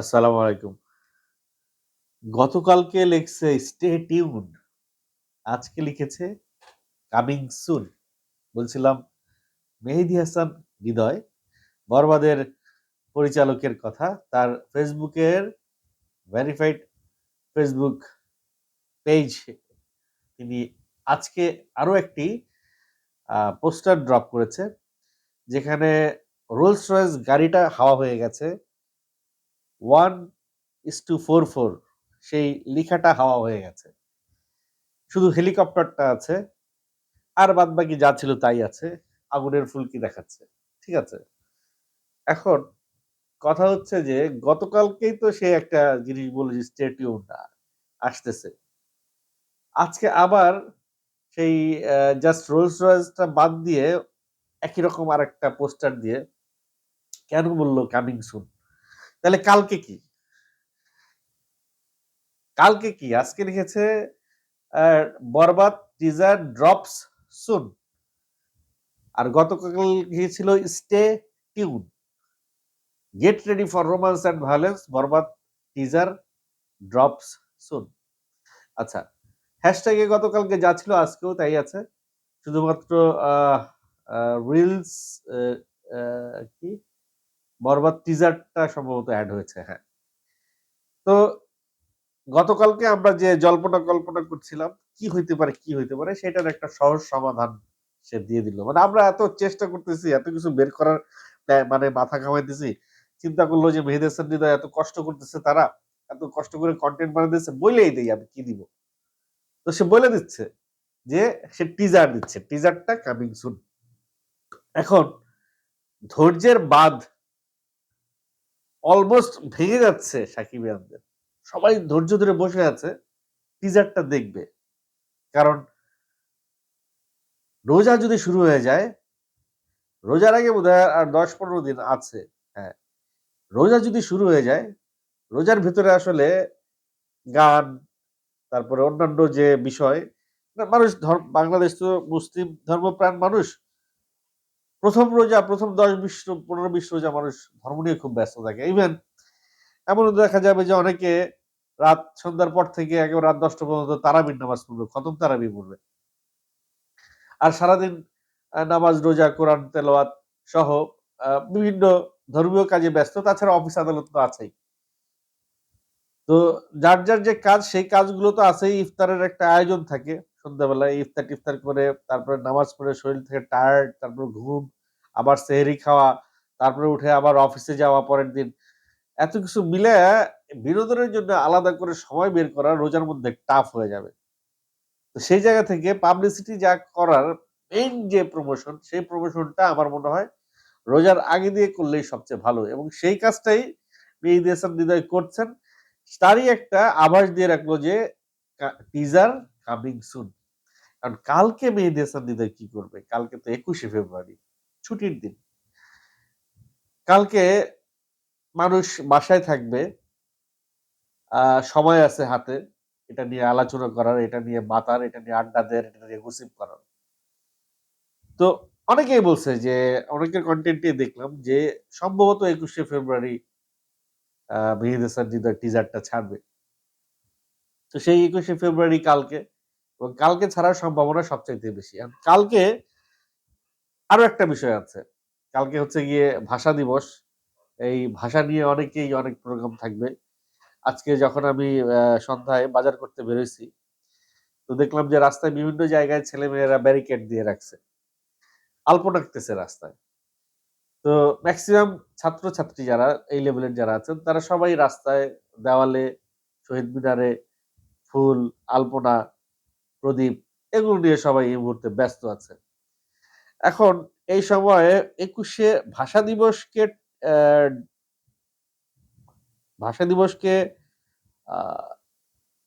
আসসালামু আলাইকুম। গতকালকে লিখছে স্টে টিউন আজকে লিখেছে কামিং সুন। বলছিলাম, মেহেদি হাসান, হৃদয় বরবাদের পরিচালকের কথা, তার ফেসবুকের ভেরিফাইড ফেসবুক পেজ তিনি আজকে আরও একটি পোস্টার ড্রপ করেছে, যেখানে রোলস রয়েস গাড়িটা হাওয়া হয়ে গেছে one is two four four, সেই লিখাটা হাওয়া হয়ে গেছে। শুধু হেলিকপ্টারটা আছে, আর বাদ বাকি যা ছিল তাই আছে, আগুনের ফুলকি দেখাচ্ছে, ঠিক আছে? এখন কথা হচ্ছে যে, গতকালকেই তো সে একটা জিনিস বলে যে স্টেটিউনটা আসতেছে। আজকে আবার সেই জাস্ট রোলস রয়েসটা বাদ দিয়ে একই রকম আর একটা পোস্টার দিয়ে, কেন বলল কামিং সুন তাহলে কালকে কি? কালকে কি? আজকে লিখেছে বরবাদ টিজার ড্রপস সুন আর গতকাল গিয়েছিল stay tune get ready for romance and violence Borbaad teaser drops soon আচ্ছা হ্যাশট্যাগে গতকালকে যা ছিল আজকেও তাই আছে। শুধুমাত্র রিলস কি? বরবাদ টিজারটা সম্ভবত অ্যাড হয়েছে হ্যাঁ। তো গতকালকে আমরা যে জল্পনা কল্পনা করছিলাম, কি হইতে পারে, কি হইতে পারে, সেটার একটা সহজ সমাধান সে দিয়ে দিল। মানে আমরা এত চেষ্টা করতেছি, এত কিছু বের করার মানে মাথা খামাইতেছি চিন্তা করল যে মেহেদ হাসান হৃদয় এত কষ্ট করতেছে তারা, এত কষ্ট করে কন্টেন্ট বানাতেছে বলেই দেই আমি কি দিব। তো সে বলে দিচ্ছে যে সে টিজার দিচ্ছে টিজারটা কামিং সুন এখন ধৈর্যের বাদ অলমোস্ট ভেঙে যাচ্ছে সাকিব ইয়ানদের সবাই ধৈর্য ধরে বসে আছে টিজারটা দেখবে। কারণ রোজা যদি শুরু হয়ে যায়, রোজার আগে বোধ আর দশ পনেরো দিন আছে হ্যাঁ। রোজা যদি শুরু হয়ে যায়, রোজার ভিতরে আসলে গান, তারপরে অন্যান্য যে বিষয়, মানুষ বাংলাদেশ তো মুসলিম ধর্মপ্রাণ মানুষ প্রথম রোজা, প্রথম দশ বিশ পনেরো বিশ রোজা মানুষ ধর্ম নিয়ে খুব ব্যস্ত থাকে। ইভেন এমন দেখা যাবে যে অনেকে রাত সন্ধ্যার পর থেকে একেবারে রাত দশটা পর্যন্ত তারাবির নামাজ পড়বে, খতম তারাবি পড়বে। আর সারাদিন নামাজ, রোজা, কোরআন, তেলাওয়াত সহ বিভিন্ন ধর্মীয় কাজে ব্যস্ত। তাছাড়া অফিস আদালত তো আছেই। তো যার যার যে কাজ, সেই কাজগুলো তো আছেই। ইফতারের একটা আয়োজন থাকে। সন্ধ্যাবেলায় ইফতার টিফতার করে, তারপরে নামাজ পড়ে, শরীর থেকে টায়ার্ড তারপর ঘুম, আবার সেহেরি খাওয়া, তারপরে উঠে আবার অফিসে যাওয়া পরের দিন। এত কিছু মিলে বিনোদনের জন্য আলাদা করে সময় বের করা রোজার মধ্যে টাফ হয়ে যাবে। তো সেই জায়গা থেকে পাবলিসিটি যা করার মেইন যে প্রমোশন সেই প্রমোশনটা আমার মনে হয় রোজার আগে দিয়ে করলেই সবচেয়ে ভালো। এবং সেই কাজটাই মেহিদি হাসান হৃদয় করছেন। তারই একটা আভাস দিয়ে রাখল যে টিজার কামিং সুন কারণ কালকে মেহেদি হাসান কি করবে? কালকে তো একুশে ফেব্রুয়ারি, ছুটির দিন। কালকে মানুষ বাসায় থাকবে সময় আছে হাতে। এটা নিয়ে আলোচনা করার, এটা নিয়ে মাতার এটা নিয়ে আড্ডা দেওয়ার, এটা নিয়ে গুসিপ করার। তো অনেকেই বলছে যে, অনেকের কন্টেন্টে দেখলাম যে, সম্ভবত একুশে ফেব্রুয়ারি মেহেদ হাসান টিজারটা ছাড়বে। তো সেই একুশে ফেব্রুয়ারি কালকে এবং কালকে ছাড়ার সম্ভাবনা সবচাইতে বেশি। আর কালকে আরও একটা বিষয় আছে। কালকে হচ্ছে গিয়ে ভাষা দিবস। এই ভাষা নিয়ে অনেকেই অনেক প্রোগ্রাম থাকবে। আজকে যখন আমি সন্ধ্যায় বাজার করতে বেরোইছি, তো দেখলাম যে রাস্তায় বিভিন্ন জায়গায় ছেলে মেয়েরা ব্যারিকেড দিয়ে রাখছে। আলপনা আঁকতেছে রাস্তায়। তো ম্যাক্সিমাম ছাত্রছাত্রী যারা, এই লেভেলের যারা আছেন, তারা সবাই রাস্তায় দেওয়ালে, শহীদ মিনারে ফুল, আলপনা প্রদীপ, এগুলো নিয়ে সবাই এই মুহূর্তে ব্যস্ত আছে এখন এই সময়ে একুশে ভাষা দিবসকে ভাষা দিবসকে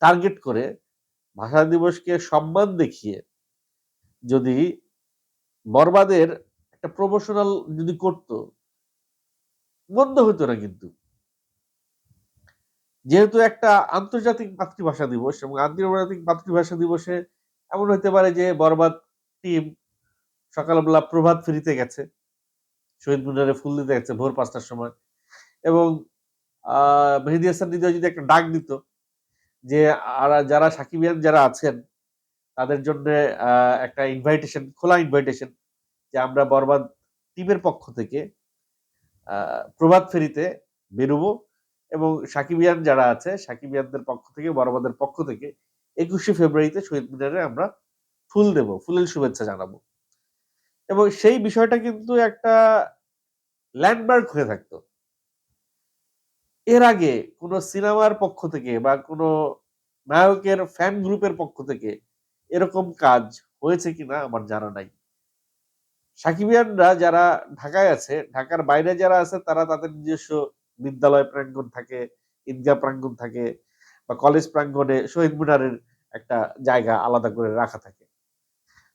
টার্গেট করে ভাষা দিবসকে সম্মান দেখিয়ে যদি বরবাদের একটা প্রমোশনাল যদি করত বন্ধ হতো না কিন্তু। যেহেতু একটা আন্তর্জাতিক মাতৃভাষা দিবস এবং আন্তর্জাতিক মাতৃভাষা দিবসে এমন হতে পারে যে বরবাদ টিম সকালবেলা প্রভাত ফিরিতে গেছে, শহীদ মিনারে ফুল দিতে গেছে ভোর পাঁচটার সময় এবং মেহেদি হাসান হৃদয় যদি একটা ডাক দিত যে আর, যারা সাকিবিয়ান যারা আছেন, তাদের জন্য একটা ইনভাইটেশন খোলা ইনভাইটেশন যে আমরা বরবাদ টিমের পক্ষ থেকে প্রভাত ফেরিতে বেরোবো এবং সাকিবিয়ান যারা আছে সাকিবিয়ানদের পক্ষ থেকে বরবাদের পক্ষ থেকে একুশে ফেব্রুয়ারিতে শহীদ মিনারে আমরা ফুল দেব, ফুলের শুভেচ্ছা জানাব। এবং সেই বিষয়টা কিন্তু একটা ল্যান্ডমার্ক হয়ে থাকতো। এর আগে কোনো সিনেমার পক্ষ থেকে বা কোনো নায়কের ফ্যান গ্রুপের পক্ষ থেকে এরকম কাজ হয়েছে কিনা আমার জানা নাই। সাকিবিয়ানরা যারা ঢাকায় আছে, ঢাকার বাইরে যারা আছে, তারা তাদের নিজস্ব বিদ্যালয় প্রাঙ্গণ থাকে ঈদগাহ প্রাঙ্গণ থাকে বা কলেজ প্রাঙ্গণে শহীদ মিনারের একটা জায়গা আলাদা করে রাখা থাকে।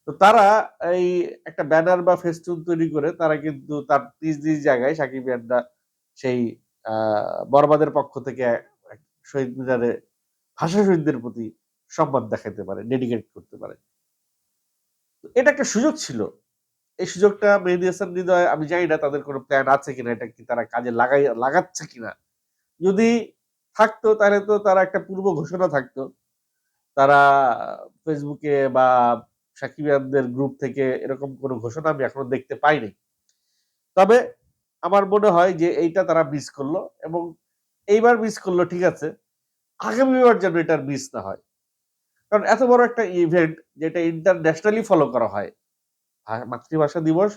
তো তারা এই একটা ব্যানার বা ফেস্টুন তৈরি করে তারা কিন্তু তার নিজ নিজ জায়গায় সাকিবিয়ানরা সেই আহ, বরবাদের পক্ষ থেকে শহীদ মিনারে ভাষা শহীদদের প্রতি সম্মান দেখাতে পারে ডেডিকেট করতে পারে। এটা একটা সুযোগ ছিল। এই সুযোগটা মেহেদি হাসান হৃদয়, আমি জানি না তাদের কোনো প্ল্যান আছে কিনা, এটা কি তারা কাজে লাগাই, লাগাচ্ছে কিনা। যদি থাকতো, তাহলে তো তারা একটা পূর্ব ঘোষণা থাকতো। তারা ফেসবুকে বা সাকিবিয়ানদের গ্রুপ থেকে এরকম কোনো ঘোষণা আমি এখনও দেখতে পাইনি। তবে আমার মনে হয় যে এইটা তারা মিস করল এবং এইবার মিস করল, ঠিক আছে আগামীবার যেন এটার মিস না হয়। কারণ এত বড় একটা ইভেন্ট যেটা ইন্টারন্যাশনালি ফলো করা হয় মাতৃভাষা দিবস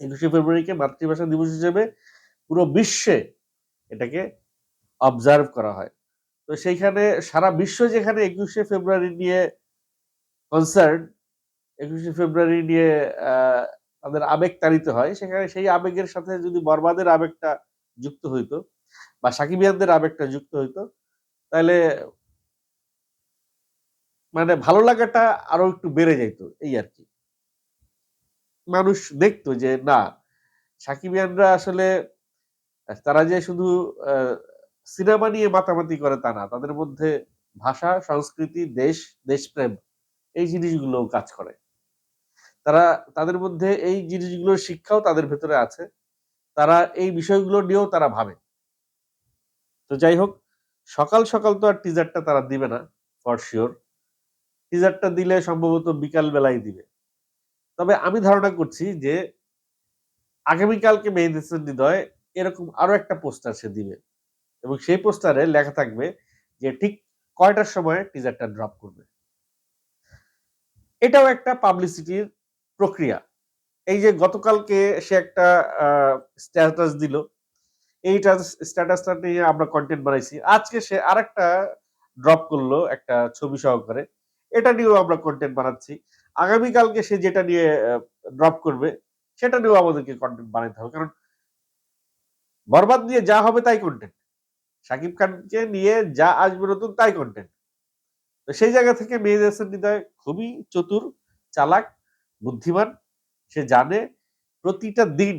একুশে ফেব্রুয়ারিকে মাতৃভাষা দিবস হিসেবে পুরো বিশ্বে এটাকে অবজার্ভ করা হয়। তো সেইখানে সারা বিশ্ব যেখানে একুশে ফেব্রুয়ারি নিয়ে কনসার্ন একুশে ফেব্রুয়ারি নিয়ে তাদের আবেগ তাড়িত হয়, সেখানে সেই আবেগের সাথে যদি বরবাদের আবেগটা যুক্ত হইতো বা সাকিবিয়ানদের আবেগটা যুক্ত হইতো, তাহলে মানে ভালো লাগাটা আরও একটু বেড়ে যেত এই আর কি। মানুষ দেখতো যে, না, সাকিবিয়ানরা আসলে, তারা যে শুধু সিনেমা নিয়ে মাতামাতি করে তা না, তাদের মধ্যে ভাষা, সংস্কৃতি, দেশ, দেশপ্রেম, এই জিনিসগুলো কাজ করে। তারা, তাদের মধ্যে এই জিনিসগুলোর শিক্ষাও তাদের ভেতরে আছে। তারা এই বিষয়গুলো নিয়েও তারা ভাবে। তো যাই হোক, সকাল সকাল তো আর টিজারটা তারা দিবে না ফর শিওর টিজারটা দিলে সম্ভবত বিকাল বেলায় দিবে। তবে আমি ধারণা করছি যে আগামীকালকে মেহেদি হাসান হৃদয় এরকম আরও একটা পোস্টার সে দিবে। এবং সেই পোস্টারে লেখা থাকবে যে ঠিক কয়টার সময় টিজারটা ড্রপ করবে। এটাও একটা পাবলিসিটির প্রক্রিয়া। এই যে গতকালকে সে একটা স্ট্যাটাস দিল। এই স্ট্যাটাসটা নিয়ে আমরা কন্টেন্ট বানাইছি। আজকে সে আরেকটা ড্রপ করল একটা ছবি সহকারে। এটা নিয়েও আমরা কন্টেন্ট বানাচ্ছি। আগামীকালকে সে যেটা নিয়ে ড্রপ করবে, সেটা নিয়েও আমাদেরকে কন্টেন্ট বানাতে হবে। কারণ বরবাদ নিয়ে যা হবে তাই কন্টেন্ট সাকিব খানকে নিয়ে যা আসবে নতুন তাই কন্টেন্ট তো সেই জায়গা থেকে হাসান হৃদয় খুবই চতুর, চালাক, বুদ্ধিমান। সে জানে প্রতিটা দিন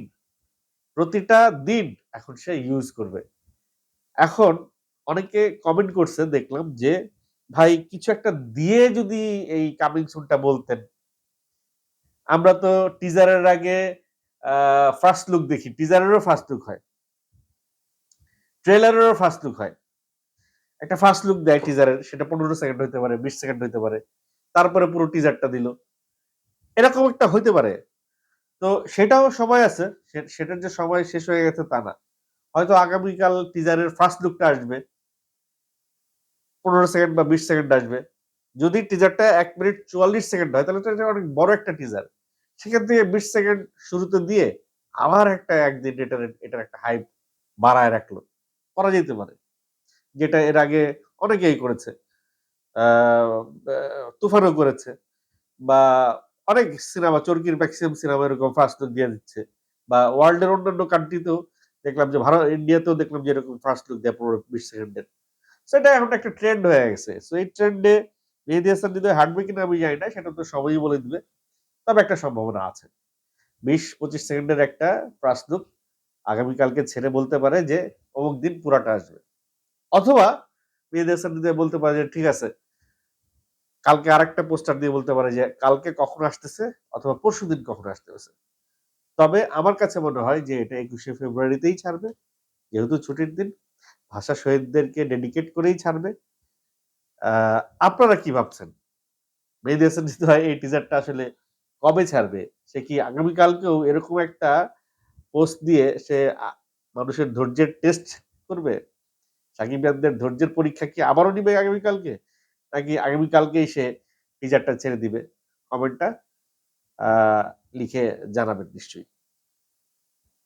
প্রতিটা দিন এখন সে ইউজ করবে। এখন অনেকে কমেন্ট করছে, দেখলাম যে, ভাই, কিছু একটা দিয়ে যদি এই কামিং সুনটা বলতেন। আমরা তো টিজারের আগে ফার্স্ট লুক দেখি। টিজারেরও ফার্স্ট লুক হয়। ট্রেলারেরও ফার্স্ট লুক হয়। একটা ফার্স্ট লুক দেয় টিজারের সেটা পনেরো সেকেন্ড হইতে পারে, বিশ সেকেন্ড হইতে পারে। তারপরে পুরো টিজারটা দিল। এরকম একটা হইতে পারে। তো সেটাও সময় আছে। সেটার যে সময় শেষ হয়ে গেছে তা না। হয়তো আগামীকাল টিজারের ফার্স্ট লুকটা আসবে। পনেরো সেকেন্ড বা বিশ সেকেন্ড আসবে। যদি টিজারটা এক মিনিট চুয়াল্লিশ সেকেন্ড হয়, তাহলে অনেক বড় একটা টিজার সেখান থেকে বিশ সেকেন্ড শুরুতে দিয়ে আবার একটা একদিন এটার এটার একটা হাইপ বাড়ায় রাখল। করা যেতে পারে। যেটা এর আগে অনেকেই করেছে। তুফানও করেছে। বা অনেক সিনেমা চরকির ম্যাক্সিমাম সিনেমা এরকম ফার্স্ট লুক দিয়ে দিচ্ছে। বা ওয়ার্ল্ডের অন্যান্য কান্ট্রিতেও দেখলাম যে, ভারত ইন্ডিয়াতেও দেখলাম যে, এরকম ফার্স্ট লুক দেয় পনেরো, বিশ সেকেন্ডের সেটা এখন একটা ট্রেন্ড হয়ে গেছে। সো এই ট্রেন্ডে মেহেদি হাসান হৃদয় হাঁটবে কিনা আমি জানি না, সেটা তো সবাই বলে দিবে। তবে একটা সম্ভাবনা আছে। বিশ পঁচিশ সেকেন্ডের একটা ফার্স্ট আগামীকালকে ছেড়ে বলতে পারে যে, অমুক দিন পুরাটা আসবে। অথবা মেহেদি হাসান হৃদয় বলতে পারে যে, ঠিক আছে, কালকে আরেকটা পোস্টার দিয়ে বলতে পারে যে, কালকে কখন আসতেছে অথবা পরশু দিন কখন আসতেছে। তবে আমার কাছে মনে হয় যে, এটা একুশে ফেব্রুয়ারিতেই ছাড়বে। যেহেতু ছুটির দিন, ভাষা শহীদদেরকে ডেডিকেট করেই ছাড়বে। আপনারা কি ভাবছেন? মেহেদি হাসান হৃদয় এই টিজারটা আসলে কবে ছাড়বে? সে কি আগামীকালকেও এরকম একটা পোস্ট দিয়ে সে মানুষের ধৈর্যের টেস্ট করবে? সাকিব ধৈর্যের পরীক্ষা কি আবারও নিবে আগামীকালকে? নাকি আগামীকালকেই সে টিজারটা ছেড়ে দিবে? কমেন্টটা লিখে জানাবেন নিশ্চয়ই।